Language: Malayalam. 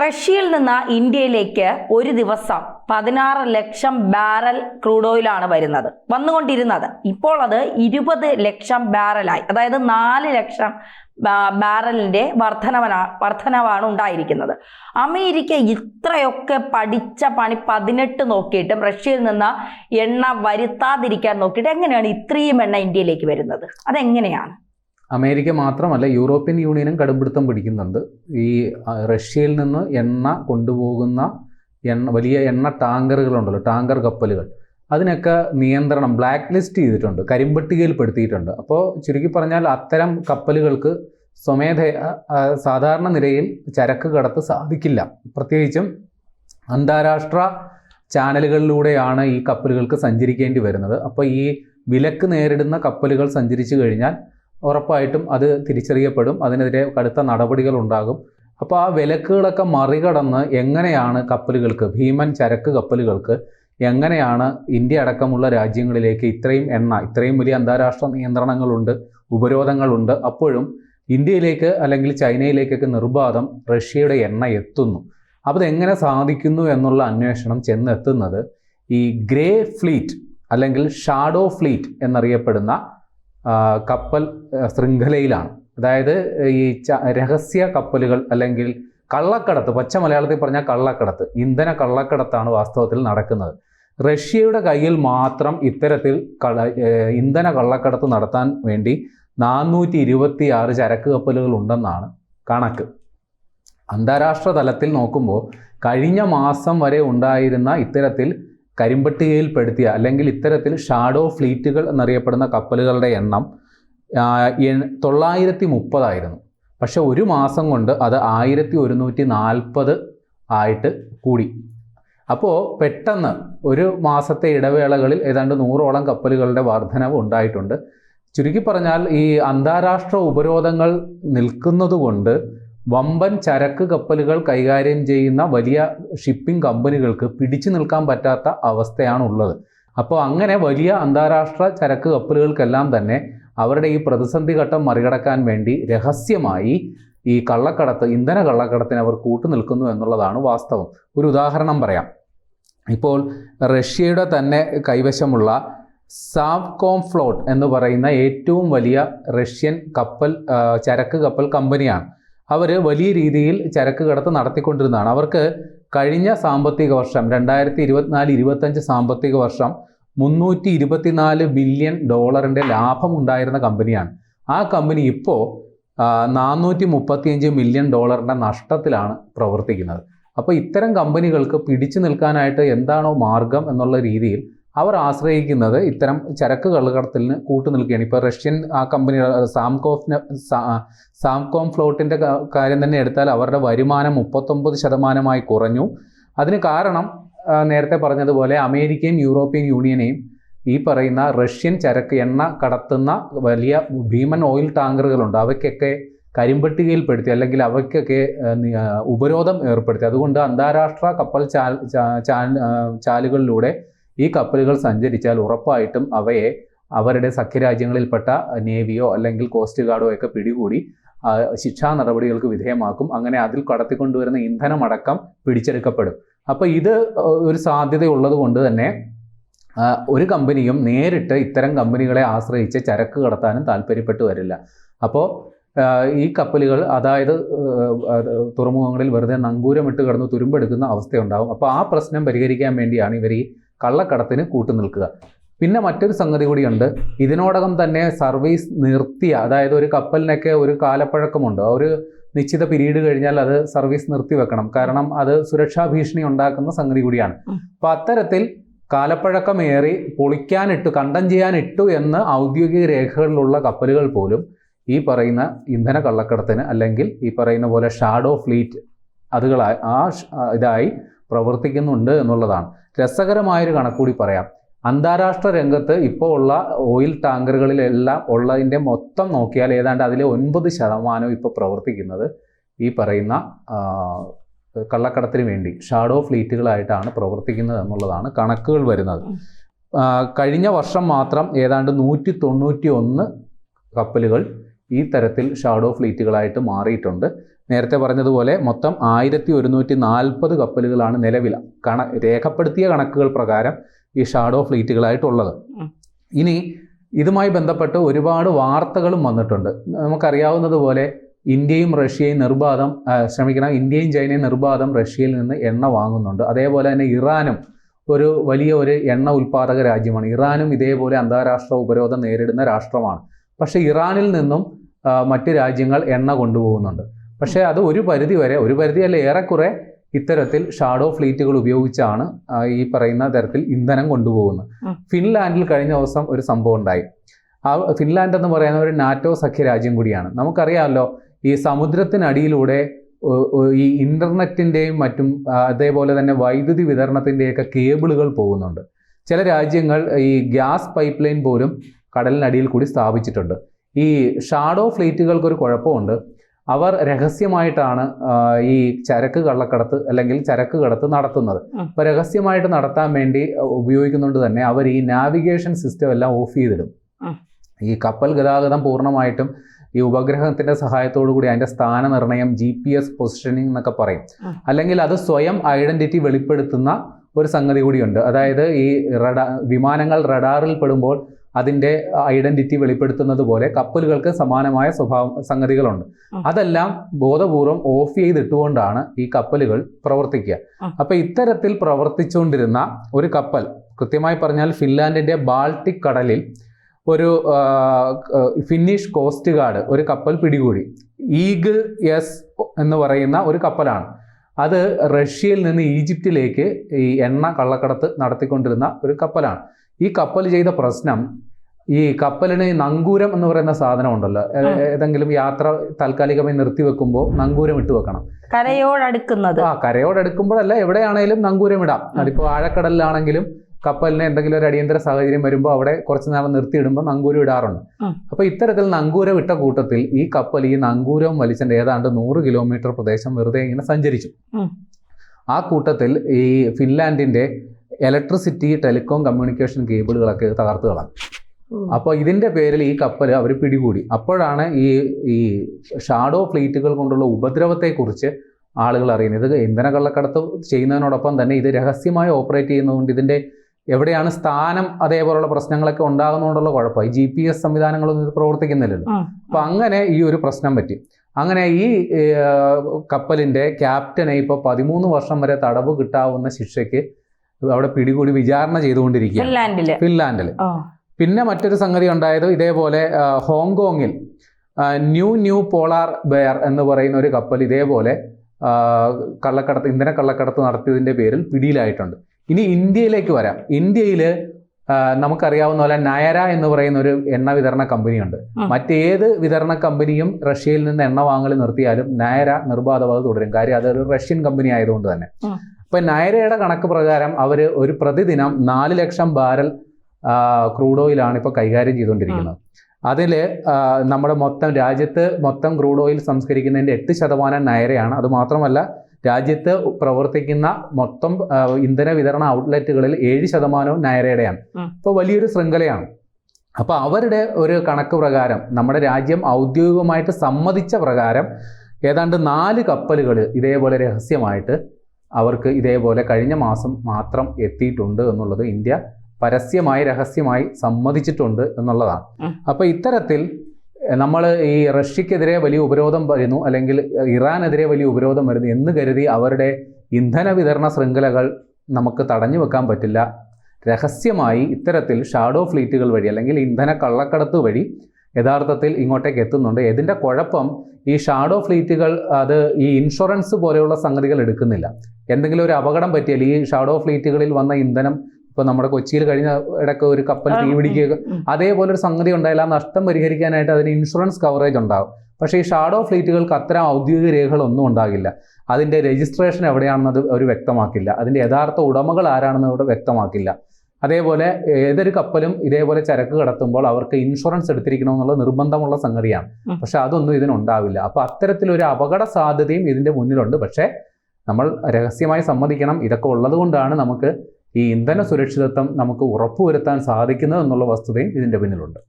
റഷ്യയിൽ നിന്ന് ഇന്ത്യയിലേക്ക് ഒരു ദിവസം പതിനാറ് ലക്ഷം ബാരൽ ക്രൂഡ് ഓയിലാണ് വരുന്നത്. വന്നുകൊണ്ടിരുന്നത്. ഇപ്പോൾ അത് ഇരുപത് ലക്ഷം ബാരലായി. അതായത് നാല് ലക്ഷം ബാരലിന്റെ വർധനവനാ വർധനവാണ് ഉണ്ടായിരിക്കുന്നത്. അമേരിക്ക ഇത്രയൊക്കെ പഠിച്ച പണി പതിനെട്ട് നോക്കിയിട്ടും റഷ്യയിൽ നിന്ന് എണ്ണ വരുത്താതിരിക്കാൻ നോക്കിയിട്ട് എങ്ങനെയാണ് ഇത്രയും എണ്ണ ഇന്ത്യയിലേക്ക് വരുന്നത്? അതെങ്ങനെയാണ്? അമേരിക്ക മാത്രമല്ല യൂറോപ്യൻ യൂണിയനും കടുംപിടുത്തം പിടിക്കുന്നുണ്ട്. ഈ റഷ്യയിൽ നിന്ന് എണ്ണ കൊണ്ടുപോകുന്ന എണ്ണ വലിയ എണ്ണ ടാങ്കറുകളുണ്ടല്ലോ ടാങ്കർ കപ്പലുകൾ. അതിനൊക്കെ നിയന്ത്രണം ബ്ലാക്ക് ലിസ്റ്റ് ചെയ്തിട്ടുണ്ട് കരിമ്പട്ടികയിൽ പെടുത്തിയിട്ടുണ്ട് അപ്പോൾ ചുരുക്കി പറഞ്ഞാൽ അത്തരം കപ്പലുകൾക്ക് സ്വമേധ സാധാരണ നിലയിൽ ചരക്ക് കടത്ത് സാധിക്കില്ല. പ്രത്യേകിച്ചും അന്താരാഷ്ട്ര ചാനലുകളിലൂടെയാണ് ഈ കപ്പലുകൾക്ക് സഞ്ചരിക്കേണ്ടി വരുന്നത്. അപ്പോൾ ഈ വിലക്ക് നേരിടുന്ന കപ്പലുകൾ സഞ്ചരിച്ചു കഴിഞ്ഞാൽ ഉറപ്പായിട്ടും അത് തിരിച്ചറിയപ്പെടും. അതിനെതിരെ കടുത്ത നടപടികൾ ഉണ്ടാകും അപ്പോൾ ആ വിലക്കുകളൊക്കെ മറികടന്ന് എങ്ങനെയാണ് കപ്പലുകൾക്ക് ഭീമൻ ചരക്ക് കപ്പലുകൾക്ക് എങ്ങനെയാണ് ഇന്ത്യ അടക്കമുള്ള രാജ്യങ്ങളിലേക്ക് ഇത്രയും എണ്ണ ഇത്രയും വലിയ അന്താരാഷ്ട്ര നിയന്ത്രണങ്ങളുണ്ട് ഉപരോധങ്ങളുണ്ട് അപ്പോഴും ഇന്ത്യയിലേക്ക് അല്ലെങ്കിൽ ചൈനയിലേക്കൊക്കെ നിർബാധം റഷ്യയുടെ എണ്ണ എത്തുന്നു. അപ്പോൾ അതെങ്ങനെ സാധിക്കുന്നു എന്നുള്ള അന്വേഷണം ചെന്നെത്തുന്നത് ഈ ഗ്രേ ഫ്ലീറ്റ് അല്ലെങ്കിൽ ഷാഡോ ഫ്ലീറ്റ് എന്നറിയപ്പെടുന്ന കപ്പൽ ശൃംഖലയിലാണ്. അതായത് ഈ രഹസ്യ കപ്പലുകൾ അല്ലെങ്കിൽ കള്ളക്കടത്ത് പച്ച മലയാളത്തിൽ പറഞ്ഞാൽ കള്ളക്കടത്ത് ഇന്ധന കള്ളക്കടത്താണ് വാസ്തവത്തിൽ നടക്കുന്നത്. റഷ്യയുടെ കയ്യിൽ മാത്രം ഇത്തരത്തിൽ കള ഇന്ധന കള്ളക്കടത്ത് നടത്താൻ വേണ്ടി നാനൂറ്റി ഇരുപത്തി ആറ് ചരക്ക് കപ്പലുകൾ ഉണ്ടെന്നാണ് കണക്ക്. അന്താരാഷ്ട്ര തലത്തിൽ നോക്കുമ്പോൾ കഴിഞ്ഞ മാസം വരെ ഉണ്ടായിരുന്ന ഇത്തരത്തിൽ കരിമ്പട്ടികയിൽപ്പെടുത്തിയ അല്ലെങ്കിൽ ഇത്തരത്തിൽ ഷാഡോ ഫ്ലീറ്റുകൾ എന്നറിയപ്പെടുന്ന കപ്പലുകളുടെ എണ്ണം തൊള്ളായിരത്തി മുപ്പതായിരുന്നു പക്ഷെ ഒരു മാസം കൊണ്ട് അത് ആയിരത്തി ഒരുന്നൂറ്റി നാൽപ്പത് ആയിട്ട് കൂടി. അപ്പോൾ പെട്ടെന്ന് ഒരു മാസത്തെ ഇടവേളകളിൽ ഏതാണ്ട് നൂറോളം കപ്പലുകളുടെ വർധനവ് ഉണ്ടായിട്ടുണ്ട്. ചുരുക്കി പറഞ്ഞാൽ ഈ അന്താരാഷ്ട്ര ഉപരോധങ്ങൾ നിൽക്കുന്നതുകൊണ്ട് വമ്പൻ ചരക്ക് കപ്പലുകൾ കൈകാര്യം ചെയ്യുന്ന വലിയ ഷിപ്പിംഗ് കമ്പനികൾക്ക് പിടിച്ചു നിൽക്കാൻ പറ്റാത്ത അവസ്ഥയാണ് ഉള്ളത് അപ്പോൾ അങ്ങനെ വലിയ അന്താരാഷ്ട്ര ചരക്ക് കപ്പലുകൾക്കെല്ലാം തന്നെ അവരുടെ ഈ പ്രതിസന്ധി ഘട്ടം മറികടക്കാൻ വേണ്ടി രഹസ്യമായി ഈ കള്ളക്കടത്ത് ഇന്ധന കള്ളക്കടത്തിന് അവർ കൂട്ടുനിൽക്കുന്നു എന്നുള്ളതാണ് വാസ്തവം. ഒരു ഉദാഹരണം പറയാം. ഇപ്പോൾ റഷ്യയുടെ തന്നെ കൈവശമുള്ള സാവ്കോം ഫ്ലോട്ട് എന്ന് പറയുന്ന ഏറ്റവും വലിയ റഷ്യൻ കപ്പൽ ചരക്ക് കപ്പൽ കമ്പനിയാണ്. അവർ വലിയ രീതിയിൽ ചരക്ക് കടത്ത് നടത്തിക്കൊണ്ടിരുന്നതാണ്. അവർക്ക് കഴിഞ്ഞ സാമ്പത്തിക വർഷം രണ്ടായിരത്തി ഇരുപത്തിനാല് ഇരുപത്തഞ്ച് സാമ്പത്തിക വർഷം മുന്നൂറ്റി ഇരുപത്തിനാല് ബില്യൺ ഡോളറിന്റെ ലാഭം ഉണ്ടായിരുന്ന കമ്പനിയാണ്. ആ കമ്പനി ഇപ്പോൾ നാനൂറ്റി മുപ്പത്തിയഞ്ച് മില്യൺ ഡോളറിന്റെ നഷ്ടത്തിലാണ് പ്രവർത്തിക്കുന്നത്. അപ്പോൾ ഇത്തരം കമ്പനികൾക്ക് പിടിച്ചു നിൽക്കാനായിട്ട് എന്താണോ മാർഗം എന്നുള്ള രീതിയിൽ അവർ ആശ്രയിക്കുന്നത് ഇത്തരം ചരക്ക് കള്ളക്കടത്തിന് കൂട്ടു നിൽക്കുകയാണ്. ഇപ്പോൾ റഷ്യൻ ആ കമ്പനി സാംകോഫിന് സാംകോം ഫ്ലോട്ടിന്റെ കാര്യം തന്നെ എടുത്താൽ അവരുടെ വരുമാനം മുപ്പത്തൊമ്പത് ശതമാനമായി കുറഞ്ഞു. അതിന് കാരണം നേരത്തെ പറഞ്ഞതുപോലെ അമേരിക്കയും യൂറോപ്യൻ യൂണിയനെയും ഈ പറയുന്ന റഷ്യൻ ചരക്ക് എണ്ണ കടത്തുന്ന വലിയ ഭീമൻ ഓയിൽ ടാങ്കറുകളുണ്ട്. അവയ്ക്കൊക്കെ കരിമ്പട്ടികയിൽപ്പെടുത്തി അല്ലെങ്കിൽ അവയ്ക്കൊക്കെ ഉപരോധം ഏർപ്പെടുത്തി. അതുകൊണ്ട് അന്താരാഷ്ട്ര കപ്പൽ ചാൽ- ചാലുകളിലൂടെ ഈ കപ്പലുകൾ സഞ്ചരിച്ചാൽ ഉറപ്പായിട്ടും അവയെ അവരുടെ സഖ്യരാജ്യങ്ങളിൽപ്പെട്ട നേവിയോ അല്ലെങ്കിൽ കോസ്റ്റ് ഗാർഡോ ഒക്കെ പിടികൂടി ശിക്ഷാ നടപടികൾക്ക് വിധേയമാക്കും. അങ്ങനെ അതിൽ കടത്തിക്കൊണ്ടുവരുന്ന ഇന്ധനമടക്കം പിടിച്ചെടുക്കപ്പെടും. അപ്പോൾ ഇത് ഒരു സാധ്യതയുള്ളത് കൊണ്ട് തന്നെ ഒരു കമ്പനിയും നേരിട്ട് ഇത്തരം കമ്പനികളെ ആശ്രയിച്ച് ചരക്ക് കടത്താനും താല്പര്യപ്പെട്ടു വരില്ല. അപ്പോൾ ഈ കപ്പലുകൾ അതായത് തുറമുഖങ്ങളിൽ വെറുതെ നങ്കൂരമിട്ട് കിടന്ന് തുരുമ്പെടുക്കുന്ന അവസ്ഥയുണ്ടാവും. അപ്പോൾ ആ പ്രശ്നം പരിഹരിക്കാൻ വേണ്ടിയാണ് ഇവർ ഈ കള്ളക്കടത്തിന് കൂട്ടുനിൽക്കുക പിന്നെ മറ്റൊരു സംഗതി കൂടിയുണ്ട്. ഇതിനോടകം തന്നെ സർവീസ് നിർത്തിയ അതായത് ഒരു കപ്പലിനൊക്കെ ഒരു കാലപ്പഴക്കമുണ്ട്. ആ ഒരു നിശ്ചിത പിരീഡ് കഴിഞ്ഞാൽ അത് സർവീസ് നിർത്തി വെക്കണം. കാരണം അത് സുരക്ഷാ ഭീഷണി ഉണ്ടാക്കുന്ന സംഗതി കൂടിയാണ്. ഉം. അപ്പം അത്തരത്തിൽ കാലപ്പഴക്കമേറി പൊളിക്കാനിട്ടു കണ്ടം ചെയ്യാനിട്ടു എന്ന് ഔദ്യോഗിക രേഖകളിലുള്ള കപ്പലുകൾ പോലും ഈ പറയുന്ന ഇന്ധന കള്ളക്കടത്തിന് അല്ലെങ്കിൽ ഈ പറയുന്ന പോലെ ഷാഡോ ഫ്ലീറ്റ് അതുകളായി ആ ഇതായി പ്രവർത്തിക്കുന്നുണ്ട് എന്നുള്ളതാണ്. രസകരമായൊരു കണക്കൂടി പറയാം. അന്താരാഷ്ട്ര രംഗത്ത് ഇപ്പോൾ ഉള്ള ഓയിൽ ടാങ്കറുകളിലെല്ലാം ഉള്ളതിന്റെ മൊത്തം നോക്കിയാൽ ഏതാണ്ട് അതിലെ ഒൻപത് ശതമാനം ഇപ്പോൾ പ്രവർത്തിക്കുന്നത് ഈ പറയുന്ന കള്ളക്കടത്തിന് വേണ്ടി ഷാഡോ ഫ്ലീറ്റുകളായിട്ടാണ് പ്രവർത്തിക്കുന്നത് എന്നുള്ളതാണ് കണക്കുകൾ വരുന്നത്. കഴിഞ്ഞ വർഷം മാത്രം ഏതാണ്ട് നൂറ്റി തൊണ്ണൂറ്റി ഒന്ന് കപ്പലുകൾ ഈ തരത്തിൽ ഷാഡോ ഫ്ലീറ്റുകളായിട്ട് മാറിയിട്ടുണ്ട്. നേരത്തെ പറഞ്ഞതുപോലെ മൊത്തം ആയിരത്തി ഒരുന്നൂറ്റി നാൽപ്പത് കപ്പലുകളാണ് നിലവില കണ രേഖപ്പെടുത്തിയ കണക്കുകൾ പ്രകാരം ഈ ഷാഡോ ഫ്ലീറ്റുകളായിട്ടുള്ളത്. ഇനി ഇതുമായി ബന്ധപ്പെട്ട് ഒരുപാട് വാർത്തകളും വന്നിട്ടുണ്ട്. നമുക്കറിയാവുന്നതുപോലെ ഇന്ത്യയും റഷ്യയും നിർബാധം ശ്രമിക്കണം ഇന്ത്യയും ചൈനയും നിർബാധം റഷ്യയിൽ നിന്ന് എണ്ണ വാങ്ങുന്നുണ്ട്. അതേപോലെ തന്നെ ഇറാനും ഒരു വലിയ ഒരു എണ്ണ ഉൽപ്പാദക രാജ്യമാണ്. ഇറാനും ഇതേപോലെ അന്താരാഷ്ട്ര ഉപരോധം നേരിടുന്ന രാഷ്ട്രമാണ്. പക്ഷേ ഇറാനിൽ നിന്നും മറ്റ് രാജ്യങ്ങൾ എണ്ണ കൊണ്ടുപോകുന്നുണ്ട്. പക്ഷേ അത് ഒരു പരിധി വരെ ഒരു പരിധിയല്ല ഏറെക്കുറെ ഇത്തരത്തിൽ ഷാഡോ ഫ്ലീറ്റുകൾ ഉപയോഗിച്ചാണ് ഈ പറയുന്ന തരത്തിൽ ഇന്ധനം കൊണ്ടുപോകുന്നത്. ഫിൻലാൻഡിൽ കഴിഞ്ഞ ദിവസം ഒരു സംഭവം ഉണ്ടായി. ആ ഫിൻലാൻഡ് എന്ന് പറയുന്ന ഒരു നാറ്റോ സഖ്യ രാജ്യം കൂടിയാണ്. നമുക്കറിയാമല്ലോ ഈ സമുദ്രത്തിനടിയിലൂടെ ഈ ഇന്റർനെറ്റിന്റെയും മറ്റും അതേപോലെ തന്നെ വൈദ്യുതി വിതരണത്തിന്റെയൊക്കെ കേബിളുകൾ പോകുന്നുണ്ട്. ചില രാജ്യങ്ങൾ ഈ ഗ്യാസ് പൈപ്പ് ലൈൻ പോലും കടലിനടിയിൽ കൂടി സ്ഥാപിച്ചിട്ടുണ്ട്. ഈ ഷാഡോ ഫ്ലീറ്റുകൾക്ക് ഒരു കുഴപ്പമുണ്ട്. അവർ രഹസ്യമായിട്ടാണ് ഈ ചരക്ക് കള്ളക്കടത്ത് അല്ലെങ്കിൽ ചരക്ക് കടത്ത് നടത്തുന്നത്. അപ്പൊ അപ്പോൾ രഹസ്യമായിട്ട് നടത്താൻ വേണ്ടി ഉപയോഗിക്കുന്നുണ്ട് തന്നെ അവർ ഈ നാവിഗേഷൻ സിസ്റ്റം എല്ലാം ഓഫ് ചെയ്തിടും. ഈ കപ്പൽ ഗതാഗതം പൂർണമായിട്ടും ഈ ഉപഗ്രഹത്തിന്റെ സഹായത്തോടു കൂടി അതിന്റെ സ്ഥാന നിർണയം ജി പി എസ് പൊസിഷനിങ് എന്നൊക്കെ പറയും. അല്ലെങ്കിൽ അത് സ്വയം ഐഡന്റിറ്റി വെളിപ്പെടുത്തുന്ന ഒരു സംഗതി കൂടിയുണ്ട്. അതായത് ഈ റഡാ വിമാനങ്ങൾ റഡാറിൽ പെടുമ്പോൾ അതിന്റെ ഐഡന്റിറ്റി വെളിപ്പെടുത്തുന്നത് പോലെ കപ്പലുകൾക്ക് സമാനമായ സ്വഭാവ സംഗതികളുണ്ട്. അതെല്ലാം ബോധപൂർവം ഓഫ് ചെയ്തിട്ടുകൊണ്ടാണ് ഈ കപ്പലുകൾ പ്രവർത്തിക്കുക. അപ്പൊ ഇത്തരത്തിൽ പ്രവർത്തിച്ചുകൊണ്ടിരുന്ന ഒരു കപ്പൽ കൃത്യമായി പറഞ്ഞാൽ ഫിൻലാൻഡിന്റെ ബാൾട്ടിക് കടലിൽ ഒരു ഫിന്നിഷ് കോസ്റ്റ് ഗാർഡ് ഒരു കപ്പൽ പിടികൂടി. ഈഗിൾ എസ് എന്ന് പറയുന്ന ഒരു കപ്പലാണ്. അത് റഷ്യയിൽ നിന്ന് ഈജിപ്തിലേക്ക് ഈ എണ്ണ കള്ളക്കടത്ത് നടത്തിക്കൊണ്ടിരുന്ന ഒരു കപ്പലാണ്. ഈ കപ്പൽ ചെയ്ത പ്രശ്നം ഈ കപ്പലിന് നങ്കൂരം എന്ന് പറയുന്ന സാധനം ഉണ്ടല്ലോ ഏതെങ്കിലും യാത്ര താൽക്കാലികമായി നിർത്തി വെക്കുമ്പോൾ നങ്കൂരം ഇട്ട് വെക്കണം. കരയോടടുക്കുന്നത്. ആ കരയോടടുക്കുമ്പോഴല്ല എവിടെയാണെങ്കിലും നങ്കൂരം ഇടാം. അതിപ്പോൾ ആഴക്കടലിലാണെങ്കിലും കപ്പലിന് എന്തെങ്കിലും ഒരു അടിയന്തര സാഹചര്യം വരുമ്പോൾ അവിടെ കുറച്ച് നേരം നിർത്തിയിടുമ്പോൾ നങ്കൂരം ഇടാറുണ്ട്. അപ്പോൾ അപ്പൊ ഇത്തരത്തിൽ നങ്കൂരം ഇട്ട കൂട്ടത്തിൽ ഈ കപ്പൽ ഈ നങ്കൂരവും വലിച്ചിട്ട് ഏതാണ്ട് നൂറ് കിലോമീറ്റർ പ്രദേശം വെറുതെ ഇങ്ങനെ സഞ്ചരിച്ചു. ആ കൂട്ടത്തിൽ ഈ ഫിൻലാൻഡിന്റെ ഇലക്ട്രിസിറ്റി ടെലികോം കമ്മ്യൂണിക്കേഷൻ കേബിളുകളൊക്കെ തകർത്ത് കളഞ്ഞു അപ്പോൾ ഇതിന്റെ പേരിൽ ഈ കപ്പൽ അവർ പിടികൂടി. അപ്പോഴാണ് ഈ ഈ ഷാഡോ ഫ്ലീറ്റുകൾ കൊണ്ടുള്ള ഉപദ്രവത്തെക്കുറിച്ച് ആളുകൾ അറിയുന്നത്. ഇത് ഇന്ധന കള്ളക്കടത്ത് ചെയ്യുന്നതിനോടൊപ്പം തന്നെ ഇത് രഹസ്യമായി ഓപ്പറേറ്റ് ചെയ്യുന്നതുകൊണ്ട് ഇതിന്റെ എവിടെയാണ് സ്ഥാനം അതേപോലുള്ള പ്രശ്നങ്ങളൊക്കെ ഉണ്ടാകുന്നതുകൊണ്ടുള്ള കുഴപ്പം. ഈ ജി പി എസ് സംവിധാനങ്ങളൊന്നും ഇത് പ്രവർത്തിക്കുന്നില്ലല്ലോ. അപ്പം അങ്ങനെ ഈ ഒരു പ്രശ്നം പറ്റി. അങ്ങനെ ഈ കപ്പലിന്റെ ക്യാപ്റ്റനെ ഇപ്പോൾ പതിമൂന്ന് വർഷം വരെ തടവ് കിട്ടാവുന്ന ശിക്ഷയ്ക്ക് അവിടെ പിടികൂടി വിചാരണ ചെയ്തുകൊണ്ടിരിക്കുക ഫിൻലാൻഡിൽ. ഫിൻലാൻഡിൽ ഓ. പിന്നെ മറ്റൊരു സംഗതി ഉണ്ടായത് ഇതേപോലെ ഹോങ്കോങ്ങിൽ ന്യൂ ന്യൂ പോളാർ ബെയർ എന്ന് പറയുന്ന ഒരു കപ്പൽ ഇതേപോലെ കള്ളക്കടത്ത് ഇന്ധന കള്ളക്കടത്ത് നടത്തിയതിന്റെ പേരിൽ പിടിയിലായിട്ടുണ്ട്. ഇനി ഇന്ത്യയിലേക്ക് വരാം. ഇന്ത്യയിൽ നമുക്കറിയാവുന്ന പോലെ നയര എന്ന് പറയുന്ന ഒരു എണ്ണ വിതരണ കമ്പനിയുണ്ട്. മറ്റേത് വിതരണ കമ്പനിയും റഷ്യയിൽ നിന്ന് എണ്ണ വാങ്ങൽ നിർത്തിയാലും നയര നിർബാധവാദം തുടരും. കാര്യം അതൊരു റഷ്യൻ കമ്പനി ആയതുകൊണ്ട് തന്നെ. ഇപ്പൊ നയരയുടെ കണക്ക് പ്രകാരം അവർ ഒരു പ്രതിദിനം നാല് ലക്ഷം ബാരൽ ക്രൂഡ് ഓയിലാണ് ഇപ്പോൾ കൈകാര്യം ചെയ്തുകൊണ്ടിരിക്കുന്നത്. അതിൽ നമ്മുടെ മൊത്തം രാജ്യത്ത് മൊത്തം ക്രൂഡ് ഓയിൽ സംസ്കരിക്കുന്നതിന്റെ എട്ട് ശതമാനം നയരയാണ്. അത് മാത്രമല്ല രാജ്യത്ത് പ്രവർത്തിക്കുന്ന മൊത്തം ഇന്ധന വിതരണ ഔട്ട്ലെറ്റുകളിൽ ഏഴ് ശതമാനവും നയരയുടെയാണ്. അപ്പോൾ വലിയൊരു ശൃംഖലയാണ്. അപ്പോൾ അവരുടെ ഒരു കണക്ക് പ്രകാരം നമ്മുടെ രാജ്യം ഔദ്യോഗികമായിട്ട് സമ്മതിച്ച പ്രകാരം ഏതാണ്ട് നാല് കപ്പലുകൾ ഇതേപോലെ രഹസ്യമായിട്ട് അവർക്ക് ഇതേപോലെ കഴിഞ്ഞ മാസം മാത്രം എത്തിയിട്ടുണ്ട് എന്നുള്ളത് ഇന്ത്യ പരസ്യമായി രഹസ്യമായി സമ്മതിച്ചിട്ടുണ്ട് എന്നുള്ളതാണ്. അപ്പൊ അപ്പോൾ ഇത്തരത്തിൽ നമ്മൾ ഈ റഷ്യക്കെതിരെ വലിയ ഉപരോധം വരുന്നു അല്ലെങ്കിൽ ഇറാനെതിരെ വലിയ ഉപരോധം വരുന്നു എന്ന് കരുതി അവരുടെ ഇന്ധന വിതരണ ശൃംഖലകൾ നമുക്ക് തടഞ്ഞു വെക്കാൻ പറ്റില്ല. രഹസ്യമായി ഇത്തരത്തിൽ ഷാഡോ ഫ്ലീറ്റുകൾ വഴി അല്ലെങ്കിൽ ഇന്ധന കള്ളക്കടത്ത് വഴി യഥാർത്ഥത്തിൽ ഇങ്ങോട്ടേക്ക് എത്തുന്നുണ്ട്. ഇതിന്റെ കുഴപ്പം ഈ ഷാഡോ ഫ്ലീറ്റുകൾ അത് ഈ ഇൻഷുറൻസ് പോലെയുള്ള സംഗതികൾ എടുക്കുന്നില്ല. എന്തെങ്കിലും ഒരു അപകടം പറ്റിയാൽ ഈ ഷാഡോ ഫ്ലീറ്റുകളിൽ വന്ന ഇന്ധനം ഇപ്പോൾ നമ്മുടെ കൊച്ചിയിൽ കഴിഞ്ഞ ഇടയ്ക്ക് ഒരു കപ്പൽ തീ പിടിക്കുക അതേപോലെ ഒരു സംഗതി ഉണ്ടായാൽ ആ നഷ്ടം പരിഹരിക്കാനായിട്ട് അതിന് ഇൻഷുറൻസ് കവറേജ് ഉണ്ടാകും. പക്ഷേ ഈ ഷാഡോ ഫ്ലീറ്റുകൾക്ക് അത്തരം ഔദ്യോഗിക രേഖകളൊന്നും ഉണ്ടാകില്ല. അതിന്റെ രജിസ്ട്രേഷൻ എവിടെയാണെന്നത് അവർ വ്യക്തമാക്കില്ല. അതിന്റെ യഥാർത്ഥ ഉടമകൾ ആരാണെന്ന് അവിടെ വ്യക്തമാക്കില്ല. അതേപോലെ ഏതൊരു കപ്പലും ഇതേപോലെ ചരക്ക് കടത്തുമ്പോൾ അവർക്ക് ഇൻഷുറൻസ് എടുത്തിരിക്കണമെന്നുള്ള നിർബന്ധമുള്ള സംഗതിയാണ്. പക്ഷെ അതൊന്നും ഇതിനുണ്ടാവില്ല. അപ്പൊ അത്തരത്തിലൊരു അപകട സാധ്യതയും ഇതിന്റെ മുന്നിലുണ്ട്. പക്ഷേ നമ്മൾ രഹസ്യമായി സമ്മതിക്കണം. ഇതൊക്കെ ഉള്ളതുകൊണ്ടാണ് നമുക്ക് ഈ ഇന്ധന സുരക്ഷിതത്വം നമുക്ക് ഉറപ്പുവരുത്താൻ സാധിക്കുന്നത് എന്നുള്ള വസ്തുതയും ഇതിന്റെ പിന്നിലുണ്ട്.